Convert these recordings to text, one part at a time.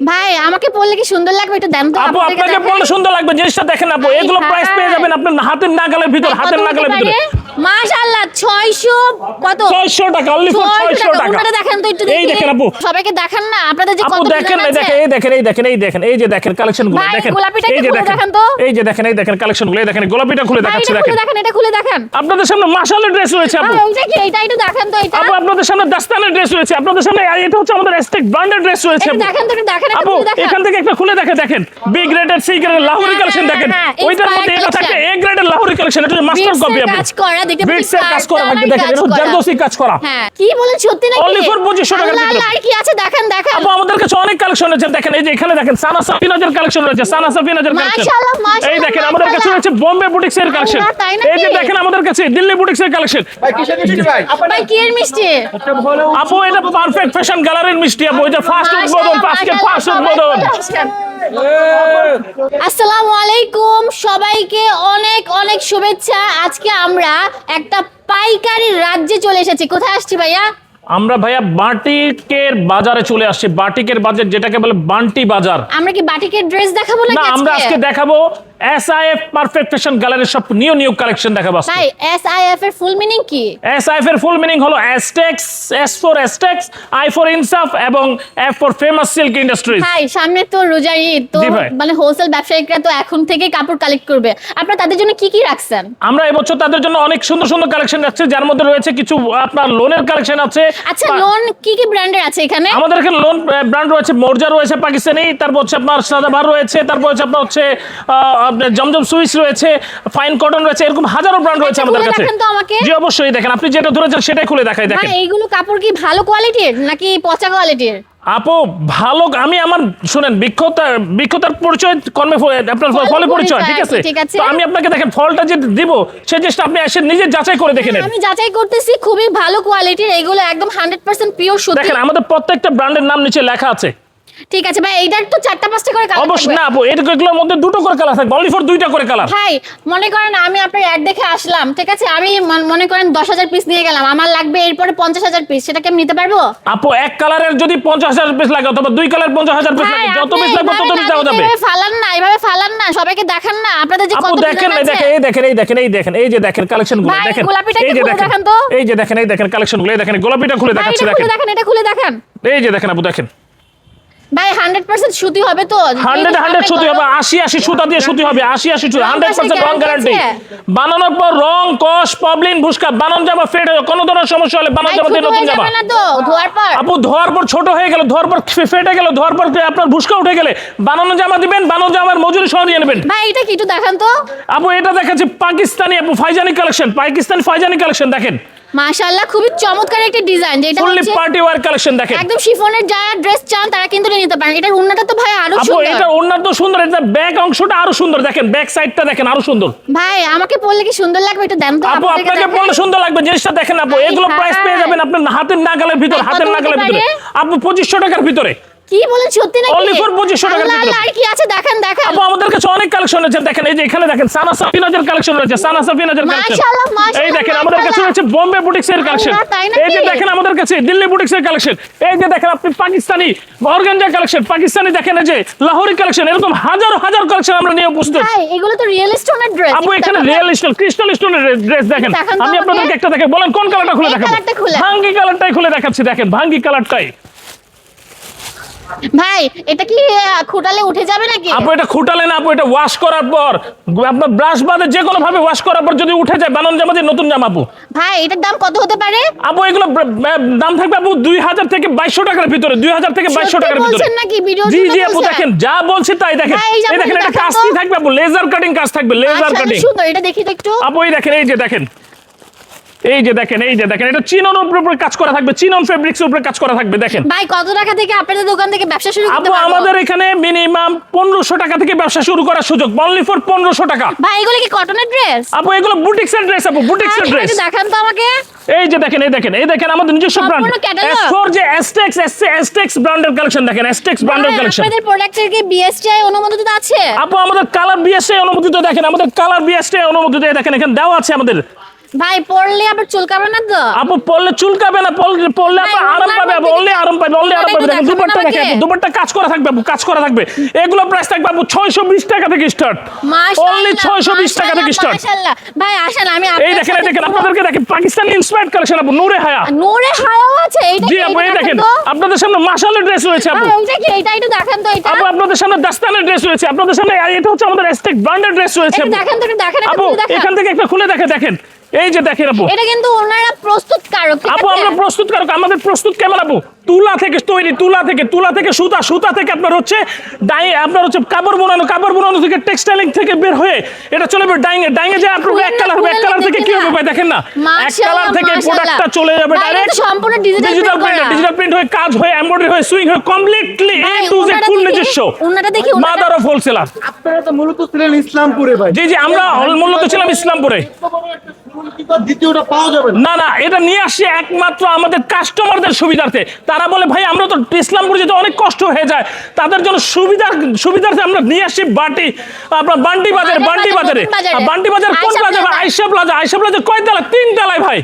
ভাই আমাকে পড়লে কি সুন্দর লাগবে একটু দেন তো আপু আপনাকে পড়লে বললে সুন্দর লাগবে জিনিসটা দেখেন আপু এগুলো প্রাইস পেয়ে। যাবেন আপনার হাতের নাগালের ভিতর হাতের হতে নাগালের ভিতরে? মাশাআল্লাহ 600 কত? 600 টাকা অনলি ফর 600 টাকা ওনাটা দেখেন তো একটু এই দেখেন আপু। সবাইকে দেখান না আপনাদের যে কত দেখেন এই দেখেন এই দেখেন এই দেখেন এই দেখেন এই যে দেখেন কালেকশনগুলো দেখেন। গোলাপিটা এই যে দেখেন তো। এই যে দেখেন এই দেখেন কালেকশনগুলো দেখেন গোলাপিটা খুলে দেখাচ্ছি দেখেন। দেখেন এটা খুলে দেখেন। আপনাদের সামনে মাশাআল্লাহ ড্রেস রয়েছে আপু। ভাই, ওইটা কি? এটা একটু দেখান তো এটা আপু আপনাদের সামনে দাস্তানের ড্রেস রয়েছে আপনাদের সামনে এটা হচ্ছে আমাদের এস্টেক ব্র্যান্ডের ড্রেস রয়েছে আপু। দেখেন তো দেখেন আপু এখান থেকে একটা খুলে দেখে দেখেন। বি গ্রেডের সি গ্রেডের লাহোরি হ্যাঁ, কালেকশন হ্যাঁ, দেখেন। হ্যাঁ, ওইটার inspired মধ্যে এটা থাকে এ গ্রেডের লাহোরি কালেকশন এটা মাস্টার কপি আপু। কাজ করা, দেখতে পাচ্ছি কাজ করা থাকবে দেখেন এটা জারদোসি কাজ করা। হ্যাঁ কি বলেন সত্যি নাকি? Only for 2500 টাকার আল্লাহ, আর কি আছে? দেখেন দেখেন। আপু আমাদের কাছে অনেক কালেকশন রয়েছে দেখেন এই যে এখানে দেখেন সানা সাফিনাজের কালেকশন রয়েছে সানা সাফিনাজের কালেকশন মাশাআল্লাহ, মাশাআল্লাহ, এই দেখেন আমাদের কাছে রয়েছে বোম্বে বুটিক্স এর কালেকশন এই যে দেখেন আমাদের কাছে দিল্লি বুটিক্স এর কালেকশন ভাই কিসের মিষ্টি ভাই? ভাই কি এর মিষ্টি? আপু এটা পারফেক্ট ফ্যাশন গ্যালারির মিষ্টি আপু এটা ফার্স্ট উদ্বোধন আজকে ফার্স্ট উদ্বোধন। আসসালামু আলাইকুম। সবাইকে অনেক অনেক শুভেচ্ছা। আজকে আমরা একটা পাইকারি রাজ্যে চলে এসেছি। কোথায় আসছি ভাইয়া? আমরা ভাইয়া বাটিকের বাজারে চলে আসছি। বাটিকের বাজার যেটাকে বলে বান্টি বাজার। আমরা কি বাটিকের ড্রেস দেখাবো না আমরা আজকে দেখাবো এসআইএফ পারফেক্ট ফ্যাশন গ্যালারির সব নিউ নিউ কালেকশন দেখাবো আজকে। তাই এস আই এফ এর ফুল মিনিং কি? এসআইএফ এর ফুল মিনিং হলো Astex S for Astex I for Insaf এবং F for famous silk industries ভাই সামনে তো রোজার ঈদ তো মানে হোলসেল ব্যবসায়িকরা তো এখন থেকে কাপড় কালেক্ট করবে। আপনারা তাদের জন্য কি কি রাখছেন? আমরা এবছর তাদের জন্য অনেক সুন্দর সুন্দর কালেকশন রাখছি যার মধ্যে রয়েছে কিছু আপনার লোনের কালেকশন আছে। আচ্ছা লোন কি কি ব্র্যান্ডের আছে এখানে? আমাদের এখানে লোন ব্র্যান্ড রয়েছে মোর্জা রয়েছে পাকিস্তানি তারপর হচ্ছে আপনার সাদাভার রয়েছে তারপর হচ্ছে আপনার হচ্ছে আপনার জমজম সুইস রয়েছে ফাইন কটন রয়েছে এরকম হাজারো ব্র্যান্ড রয়েছে আচ্ছা, আমাদের কাছে। দেখান। জি অবশ্যই দেখেন আপনি যেটা ধরেছেন সেটাই খুলে দেখাই দেখেন। এইগুলো কাপড় কি ভালো কোয়ালিটির নাকি পচা কোয়ালিটির আপু ভালো আমি আমার শুনেন বিক্ষতা বিক্ষতার পরিচয় কর্মে আপনার ফলে পরিচয় ঠিক আছে। তো আমি আপনাকে দেখেন ফলটা যে দিব সেই জিনিসটা আপনি এসে নিজে যাচাই করে দেখে নেন। আমি যাচাই করতেছি খুবই ভালো কোয়ালিটির এগুলো একদম হান্ড্রেড পার্সেন্ট পিওর সুতি। দেখেন আমাদের প্রত্যেকটা ব্র্যান্ডের নাম নিচে লেখা আছে। ঠিক আছে ভাই এইটার তো চারটা পাঁচটা করে কালার অবশ্যই না আপু এগুলোর মধ্যে দুটো করে কালার থাকবে অনলি ফর দুইটা করে কালার ভাই মনে করেন আমি আপনার অ্যাড দেখে আসলাম ঠিক আছে? আমি মনে করেন দশ হাজার পিস নিয়ে গেলাম আমার লাগবে এরপরে পঞ্চাশ হাজার পিস সেটা কি আমি নিতে পারব? আপু এক কালারের যদি পঞ্চাশ হাজার পিস লাগে অথবা দুই কালার পঞ্চাশ হাজার পিস লাগে যত পিস লাগবে তত পিস দেওয়া যাবে। ফালান না এভাবে ফালান না সবাইকে দেখান না আপনাদের যে আপু কত দেখেন এই দেখেন এই দেখেন এই দেখেন এই দেখেন এই যে দেখেন কালেকশনগুলো ভাই, দেখেন গোলাপিটা এই একটু যে দেখেন তো। এই যে দেখেন এই দেখেন কালেকশনগুলো এই দেখেন গোলাপিটা খুলে দেখাচ্ছি দেখেন। দেখেন এটা খুলে দেখেন। এই যে দেখেন আপু দেখেন। ভাই হান্ড্রেড পার্সেন্ট সুতি হবে তো। হান্ড্রেড হান্ড্রেড সুতি হবে আশি আশি সুতা দিয়ে সুতি হবে আশি আশি সুতি রং হান্ড্রেড কষের পার্সেন্ট রং গ্যারান্টি বানানোর পর রং কষ পবলিন ভুসকা বানান জামা ফেড হয়ে কোনো ধরনের সমস্যা হলে বানান জামা দিয়ে নতুন হয়ে জামা না তো ধোয়ার পর। আপু ধোয়ার পর ছোট হয়ে গেল ধোয়ার পর ফেটে গেল ধোয়ার পর আপনার ভুসকা উঠে গেলে বানানো জামা দিবেন বানানো জামার মজুরি সহ নিয়ে নেবেন। ভাই এটা কি একটু দেখান তো। আপু এটা দেখাচ্ছি পাকিস্তানি আপু ফাইজানি কালেকশন পাকিস্তানি ফাইজানি কালেকশন দেখেন। মাশাআল্লাহ খুবই চমৎকার একটা ডিজাইন যেটা ফুললি পার্টি ওয়ার কালেকশন দেখেন। একদম শিফনের যারা ড্রেস চান তারা কিন্তু নিতে পারেন। এটার উন্নাটা তো ভাই আরও আপু সুন্দর। এটা ওনার তো সুন্দর এটা ব্যাক অংশটা আরও সুন্দর দেখেন ব্যাক সাইডটা দেখেন আরও সুন্দর। ভাই আমাকে পড়লে কি সুন্দর লাগবে? এটা দেন তো আপু আপনাকে। বললে সুন্দর লাগবে জিনিসটা দেখেন আপু এগুলো প্রাইস পেয়ে যাবেন আপনার হাতের নাগালের ভিতর হাতের হতে নাগালের ভিতরে। আপু পঁচিশশো টাকার ভিতরে। কি বলেন সত্যি নাকি? Only for 2500 টাকার আল্লাহ, ভিতরে। আর কি আছে? দেখেন দেখেন। আপু আমাদের কাছে অনেক কালেকশন আছে। দেখেন এই যে এখানে দেখেন সানা সাফিনাজের কালেকশন রয়েছে সানা সাফিনাজের কালেকশন মাশাআল্লাহ, মাশাআল্লাহ, এই দেখেন আমাদের কাছে। রয়েছে বোম্বে কালেকশন? এই যে দেখেন আমাদের কাছে দিল্লি কালেকশন এই যে দেখেন আপনি পাকিস্তানি অর্গানজা কালেকশন পাকিস্তানি দেখেন এই যে লাহোরি কালেকশন এরকম হাজার হাজার কালেকশন আমরা নিয়ে উপস্থিত। ভাই এগুলো তো রিয়েল স্টোনের ড্রেস আপু এখানে রিয়েল স্টোন ক্রিস্টাল স্টোনের ড্রেস দেখেন। আমি আপনাদেরকে একটা দেখে বলেন কোন কালারটা খুলে দেখাবো। ভাঙ্গি কালারটাই খুলে দেখাচ্ছি দেখেন ভাঙ্গি কালারটাই ভাই এটা কি খুঁটালে উঠে যাবে নাকি? আপু এটা খুঁটালে না আপু এটা ওয়াশ করার পর। আপনার ব্রাশ বাদে যে কোনো ভাবে ওয়াশ করার পর যদি উঠে যায় বানান জামা দিয়ে নতুন জামা আপু? ভাই এটার দাম কত হতে পারে? আপু এগুলো দাম থাকবে আপু দুই হাজার থেকে বাইশশো টাকার ভিতরে দুই হাজার থেকে বাইশশো সত্যি টাকার ভিতরে। বলছেন নাকি? ভিডিওর জি জি আপু দেখেন যা বলছি তাই দেখেন। এই দেখেন এটা কাস্তি থাকবে আপু? লেজার কাটিং কাজ থাকবে লেজার কাটিং সুন্দর এটা দেখি তো একটু। আপু এই দেখেন এই যে দেখেন। এই যে দেখেন এই যে দেখেন এটা চিনন উপরে কাজ করা থাকবে চিনন ফেব্রিক্স উপরে কাজ করা থাকবে দেখেন। ভাই কত টাকা থেকে আপনাদের দোকান থেকে ব্যবসা শুরু করতে পারব? আমাদের এখানে মিনিমাম পনেরোশো টাকা থেকে ব্যবসা শুরু করার সুযোগ। অনলি ফর পনেরোশো টাকা। ভাই এগুলো কি কটনের ড্রেস আপু এগুলো বুটিক্স এর ড্রেস আপু বুটিক্স এর ড্রেস দেখান তো আমাকে। এই যে দেখেন এই দেখেন এই দেখেন আমাদের নিজস্ব ব্র্যান্ড? S4 যে Astex Astex ব্র্যান্ডের কালেকশন দেখেন Astex ব্র্যান্ডের কালেকশন আপনাদের প্রোডাক্টের কি বিএসটিআই অনুমোদিত আছে? আপু আমাদের কালার বিএসএ অনুমোদিত দেখেন আমাদের কালার বিএসএ অনুমোদিত দেখেন এখানে দেওয়া আছে আমাদের। ভাই পড়লে আবার চুলকাবে না তো? আপু পড়লে চুলকাবে না পড়লে পড়লে আপু আরাম পাবে মধ্যে আরাম পাবে অনলি আরাম পাবে। দেখেন দুপাট্টা দেখেন দুপাট্টা কাজ করা থাকবে আপু কাজ করা থাকবে। এগুলো প্রাইস থাকবে আপু ছয়শো বিশ টাকা থেকে স্টার্ট অনলি ছয়শো বিশ টাকা থেকে স্টার্ট মাশাআল্লাহ। ভাই আসেন আমি এই দেখেন এই দেখেন আপনাদেরকে দেখেন পাকিস্তানি ইন্সপায়ার্ড কালেকশন আপু নূরে হায়া। নূরে হায়াও আছে এইটা জি আপু এই এইটা দেখেন আপনাদের সামনে মাশালের ড্রেস রয়েছে আপু ওইটা কি এইটা একটু দেখেন তো এটা আপু আপনাদের সামনে দাস্তানের ড্রেস রয়েছে আপনাদের সামনে এটা হচ্ছে আমাদের এস্টেক ব্র্যান্ডের ড্রেস রয়েছে আপু। দেখেন তো দেখেন আপু এখান থেকে একটা খুলে দেখে দেখেন। এই যে দেখেন আপু এটা কিন্তু ওনারা প্রস্তুত কারক আপু আমরা প্রস্তুত কারক আমাদের প্রস্তুত কেমন আপু তুলা থেকে তৈরি তুলা থেকে তুলা থেকে সুতা সুতা থেকে আপনার হচ্ছে ডাই আপনার হচ্ছে কাপড় বোনানো কাপড় বোনানো থেকে টেক্সটাইলিং থেকে বের হয়ে এটা চলে যাবে ডাইং এ ডাইং এ যায় আপনার এক কালার হবে এক কালার থেকে কি হবে ভাই দেখেন না এক কালার থেকে প্রোডাক্টটা চলে যাবে ডাইরেক্ট সম্পূর্ণ ডিজিটাল প্রিন্ট ডিজিটাল প্রিন্ট হয়ে কাজ হয়ে এমব্রয়ডারি হয়ে সুইং হয়ে completely A to Z full নিজস্ব ওনাটা দেখি, মাদার অফ হোলসেলার আপনারা তো মূলত ছিলেন ইসলামপুরে ভাই জি জি আমরা মূলত ছিলাম ইসলামপুরে না। না না এটা নিয়ে আসছে একমাত্র আমাদের কাস্টমারদের সুবিধার্থে। তারা বলে ভাই আমরা তো ইসলামপুর যেতে অনেক কষ্ট হয়ে যায়। তাদের জন্য সুবিধার সুবিধার্থে আমরা নিয়ে আসছি বাটি আপনার বান্টি বাজার বান্টি বাজারে কোন বাজারে? আর বান্টি বাজার কোন প্লাজা। আইসা প্লাজা আইসা প্লাজা কয় তলা? তিন তলায় ভাই।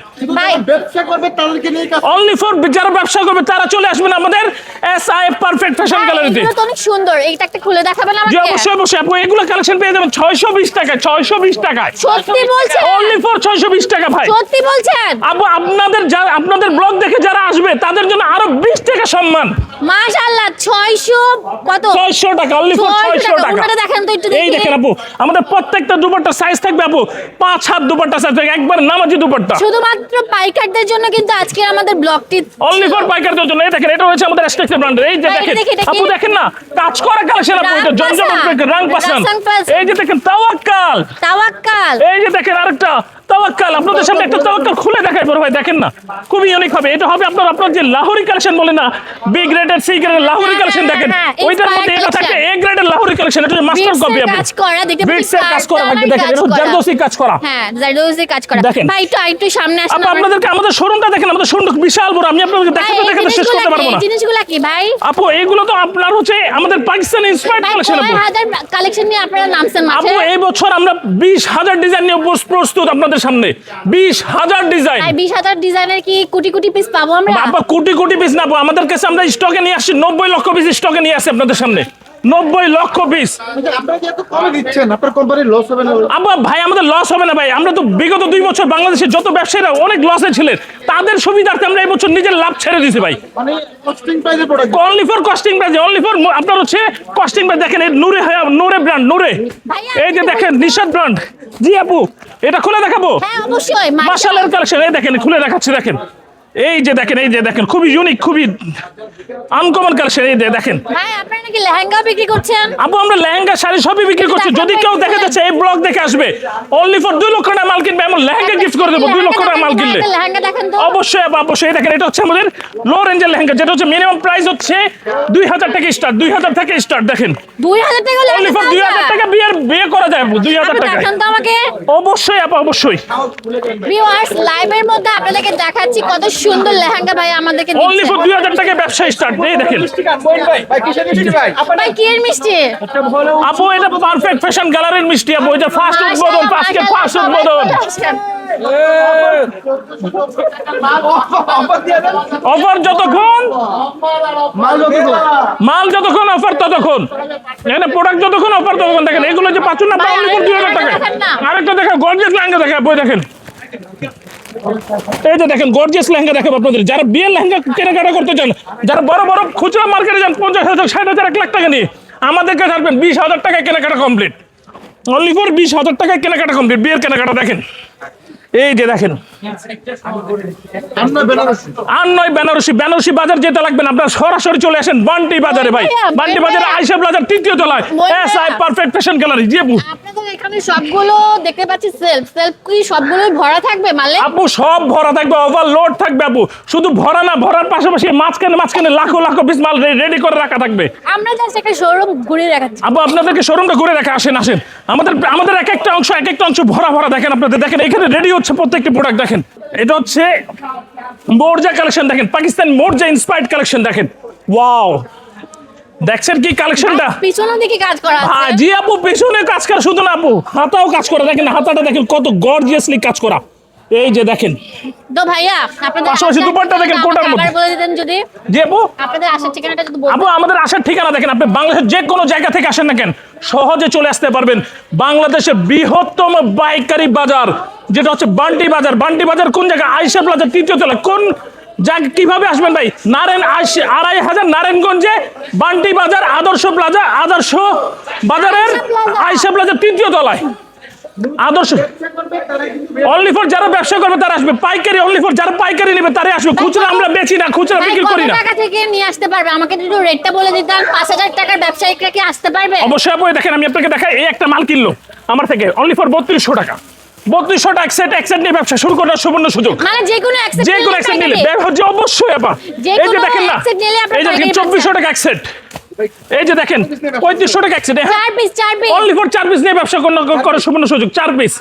অনলি ফর যারা ব্যবসা করবে তারা চলে আসবেন আমাদের এস আই পারফেক্ট ফ্যাশন গ্যালারিতে এগুলো তো অনেক সুন্দর। এইটা একটা খুলে দেখাবেন জি আমাকে অবশ্যই অবশ্যই। আপু এগুলো কালেকশন পেয়ে যাবেন ছয়শো বিশ টাকায় ছয়শো বিশ টাকায়। সত্যি বলছেন? অনলি ফর ছয়শো বিশ টাকা ভাই। সত্যি বলছেন? আপু আপনাদের যারা আপনাদের ব্লগ দেখে যারা আসবে তাদের জন্য আরও বিশ টাকা সম্মান। মাশাআল্লাহ 600 কত? ছয়শো টাকা অনলি ফর 600 ছয়শো টাকা। ওনাটা দেখেন তো একটু এই দেখেন আপু আমাদের প্রত্যেকটা দুপাট্টা সাইজ থাকবে আপু পাঁচ হাত দুপাট্টা সাইজ থাকবে একবার নামাজি দুপাট্টা। শুধুমাত্র পাইকারদের জন্য কিন্তু আজকে আমাদের ব্লগটি অনলি ফর পাইকারদের জন্য। এই দেখেন এটা হচ্ছে আমাদের স্ট্রাকচার ব্র্যান্ডের এই যে দেখেন দেখি, দেখি। আপু দেখেন না কাজ করা কালেকশন আপু এটা জমজম রাং পাসান। এই যে দেখেন তাওয়াক্কাল। তাওয়াক্কাল। এই যে দেখেন আরেকটা তাওয়াক্কাল আপনাদের সামনে একটা তাওয়াক্কাল খুলে বড় ভাই দেখেন না খুবই ইউনিক হবে। এটা হবে আপনার আপনার যে লাহোরি কালেকশন বলে না বি গ্রেডের সি গ্রেডের লাহোরি হ্যাঁ, কালেকশন হ্যাঁ, দেখেন। হ্যাঁ, ওইটার মধ্যে এটা থাকে এ গ্রেডের লাহোরি কালেকশন এটা মাস্টার কপি আপনি কাজ করা দেখতে বিটসের কাজ করা থাকবে দেখেন এটা জারদোসি কাজ করা। হ্যাঁ জারদোসি কাজ করা। দেখেন। ভাই একটু একটু সামনে আসেন আপু আপনাদেরকে আমাদের শোরুমটা দেখেন আমাদের শোরুমটা বিশাল বড় আমি আপনাদের দেখাতে দেখাতে শেষ করতে পারব না। জিনিসগুলা কি ভাই? আপু এইগুলো তো আপনার হচ্ছে আমাদের পাকিস্তান ইন্সপায়ার্ড কালেকশন আপু। কালেকশন নিয়ে আপনারা নামছেন আপু এই বছর আমরা বিশ হাজার ডিজাইন নিয়ে প্রস্তুত আপনাদের সামনে বিশ হাজার ডিজাইন বিশ হাজার ডিজাইনের কি কোটি কোটি পিস পাবো আমরা? কোটি কোটি পিস না আমাদের কাছে আমরা স্টকে নিয়ে আসছি। নব্বই লক্ষ পিস স্টকে নিয়ে আসছি আপনাদের সামনে। নব্বই লক্ষ পিস আব্বা ভাই আমাদের লস হবে না ভাই। আমরা তো বিগত দুই বছর বাংলাদেশের যত ব্যবসায়ীরা অনেক লসে ছিলেন তাদের সুবিধার্থে আমরা এই বছর নিজের লাভ ছেড়ে দিয়েছি ভাই। Only for costing price only for আপনার হচ্ছে কস্টিং প্রাইস দেখেন এই নূরে নূরে ব্র্যান্ড নূরে। এই যে দেখেন নিশাদ ব্র্যান্ড জি আপু এটা খুলে দেখাবো? হ্যাঁ মাশালের কালেকশন এই দেখেন খুলে দেখাচ্ছি দেখেন। এই যে দেখেন এই যে দেখেন খুবই ইউনিক খুবই আনকমন কালেকশন এই যে দেখেন। ভাই আপনারা নাকি লেহেঙ্গা বিক্রি করছেন? আপু আমরা লেহেঙ্গা শাড়ি সবই বিক্রি করছি। যদি কেউ দেখে যাচ্ছে এই ব্লগ দেখে আসবে। অনলি ফর দুই লক্ষ টাকা মাল কিনবে এমন লেহেঙ্গা গিফট করে দেবো দুই লক্ষ টাকা মাল কিনলে। লেহেঙ্গা দেখেন তো। অবশ্যই আপু, অবশ্যই। দেখেন এটা হচ্ছে আমাদের লো রেঞ্জের লেহেঙ্গা যেটা হচ্ছে মিনিমাম প্রাইস হচ্ছে দুই হাজার টাকা স্টার্ট দুই হাজার থেকে স্টার্ট দেখেন। দুই হাজার টাকা অনলি ফর দুই হাজার টাকা বিয়ের বিয়ে করা যায় আপু, দুই হাজার আপনি টাকায়। দেখান তো আমাকে। অবশ্যই আপু অবশ্যই। ভিউয়ার্স লাইভের মধ্যে আপনাদেরকে দেখাচ্ছি কত সুন্দর লেহেঙ্গা ভাই আমাদেরকে অনলি ফর দুই হাজার টাকা ব্যবসা স্টার্ট এই দেখেন। ভাই কিসের মিষ্টি? ভাই ভাই কি এর মিষ্টি আপু। এটা পারফেক্ট ফ্যাশন গ্যালারির মিষ্টি আপু এটা ফার্স্ট উদ্বোধন। আজকে ফার্স্ট উদ্বোধন অফার যতক্ষণ। মাল যতক্ষণ অফার ততক্ষণ। এখানে প্রোডাক্ট যতক্ষণ অফার ততক্ষণ। দেখেন এগুলো যে পাচ্ছেন না দুই হাজার টাকা। আরেকটা দেখেন গর্জিয়াস লেহেঙ্গা দেখেন বই দেখেন। এই যে দেখেন গর্জিয়াস লেহেঙ্গা দেখাবো আপনাদের। যারা বিয়ের লেহেঙ্গা কেনাকাটা করতে চান, যারা বড় বড় খুচরা মার্কেটে যান, পঞ্চাশ হাজার, ষাট হাজার, এক লাখ টাকা নিয়ে, আমাদেরকে কাছে বিশ হাজার টাকায় কেনাকাটা কমপ্লিট অনলি ফর বিশ হাজার টাকায় কেনাকাটা কমপ্লিট বিয়ের কেনাকাটা দেখেন। এই যে দেখেন। বেনারসি আর নয় বেনারসি। বেনারসি বাজার যেতে লাগবে না আপনারা সরাসরি চলে আসেন বান্টি বাজারে ভাই। বান্টি বাজারে আইসা বাজার তৃতীয় তলায়। S I perfect fashion gallery আপু আপনাদের এখানে সবগুলো দেখতে পাচ্ছি সেলফ। সেলফ কি সবগুলোই ভরা থাকবে মালে আপু সব ভরা থাকবে ওভারলোড থাকবে আপু। শুধু ভরা না ভরার পাশাপাশি মাঝখানে মাঝখানে লাখো লাখো পিস মাল রেডি করে রাখা থাকবে। আমরা জাস্ট একটা শোরুম ঘুরে দেখাচ্ছি। আপু আপনাদেরকে শোরুমটা ঘুরে আসেন আসেন। আমাদের আমাদের এক একটা অংশ এক একটা অংশ ভরা ভরা দেখেন আপনাদের। দেখেন এখানে রেডি হচ্ছে প্রত্যেকটি প্রোডাক্ট দেখেন। এটা হচ্ছে মোরজা কালেকশন দেখেন। পাকিস্তান মোরজা ইন্সপায়ার্ড কালেকশন দেখেন। ওয়াও দেখছেন কি কালেকশনটা পিছনের দিকে কাজ করা হ্যাঁ জি আপু পেছনে কাজ করা শুধু না আপু হাতাও কাজ করা। দেখেন হাতাটা দেখেন কত গর্জিয়াসলি কাজ করা। এই যে দেখেন। তো ভাইয়া আপনাদের পাশাপাশি দুপাট্টা দেখেন, কোটার মধ্যে। বলে দিতেন যদি। যে আপু। আপনাদের আসার ঠিকানাটা যদি বলতেন। আপু আমাদের আসার ঠিকানা দেখেন আপনি বাংলাদেশের যে কোনো জায়গা থেকে আসেন না কেন সহজে চলে আসতে পারবেন বাংলাদেশের বৃহত্তম বাইকারি বাজার। যেটা হচ্ছে বান্টি বাজার। বান্টি বাজার কোন জায়গায়? আইসা প্লাজার তৃতীয় তলা কোন জায়গা কীভাবে আসবেন ভাই? নারায়ণ আড়াই হাজার নারায়ণগঞ্জে বান্টি বাজার আদর্শ প্লাজা আদর্শ বাজারের আইসা প্লাজা তৃতীয় তলায়। আদর্শ অনলি ফর যারা ব্যবসা করবে তারা আসবে। পাইকারি অনলি ফর যারা পাইকারি নেবে তারাই আসবে। খুচরা আমরা বেচি না খুচরা বিক্রি করি না। টাকা থেকে নিয়ে আসতে পারবে? আমাকে একটু রেটটা বলে পাঁচ হাজার টাকার ব্যবসায়িকরা কি আসতে পারবে? অবশ্যই আপু এই দেখেন আমি আপনাকে দেখাই এই একটা মাল কিনলো। আমার থেকে। অনলি ফর বত্রিশশো টাকা। বত্রিশশো টাকা একসেট নিয়ে ব্যবসা শুরু করার সুবর্ণ সুযোগ। মানে যে কোনো যে কোনো নিলে নিলে পাইকারি? ব্যবহার যে অবশ্যই আপা। এই যে দেখেন না এই যে দেখেন চব্বিশশো টাকা একসেট এই যে দেখেন পঁয়ত্রিশশো টাকা একসেট চার পিস চার পিস অনলি ফর চার পিস নিয়ে ব্যবসা করার- সুবর্ণ সুযোগ চার পিস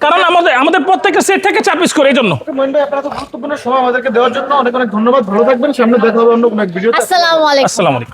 কারণ আমাদের আমাদের প্রত্যেকটা সেট থেকে চার পিস করে এই জন্য। গুরুত্বপূর্ণ সময় আমাদেরকে দেওয়ার জন্য অনেক অনেক ধন্যবাদ। ভালো থাকবেন সামনে দেখা হবে অন্য কোনো এক ভিডিওতে। আসসালামু আলাইকুম। আসসালামু আলাইকুম।